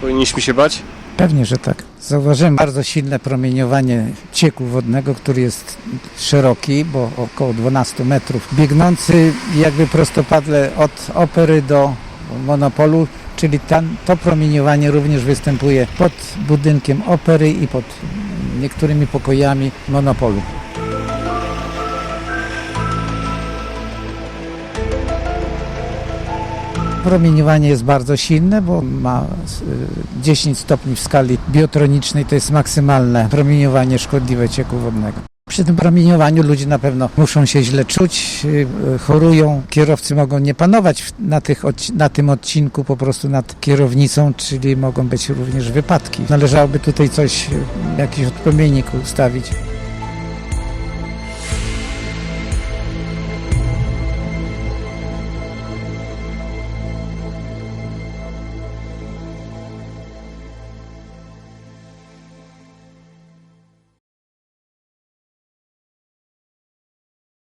Powinniśmy się bać? Pewnie, że tak. Zauważyłem bardzo silne promieniowanie cieku wodnego, który jest szeroki, bo około 12 metrów, biegnący jakby prostopadle od opery do monopolu, czyli tam, to promieniowanie również występuje pod budynkiem opery i pod niektórymi pokojami monopolu. Promieniowanie jest bardzo silne, bo ma y, 10 stopni w skali biotronicznej, to jest maksymalne promieniowanie szkodliwe cieku wodnego. Przy tym promieniowaniu ludzie na pewno muszą się źle czuć, y, y, chorują. Kierowcy mogą nie panować na, tych, na tym odcinku po prostu nad kierownicą, czyli mogą być również wypadki. Należałoby tutaj coś, y, jakiś odpromiennik ustawić.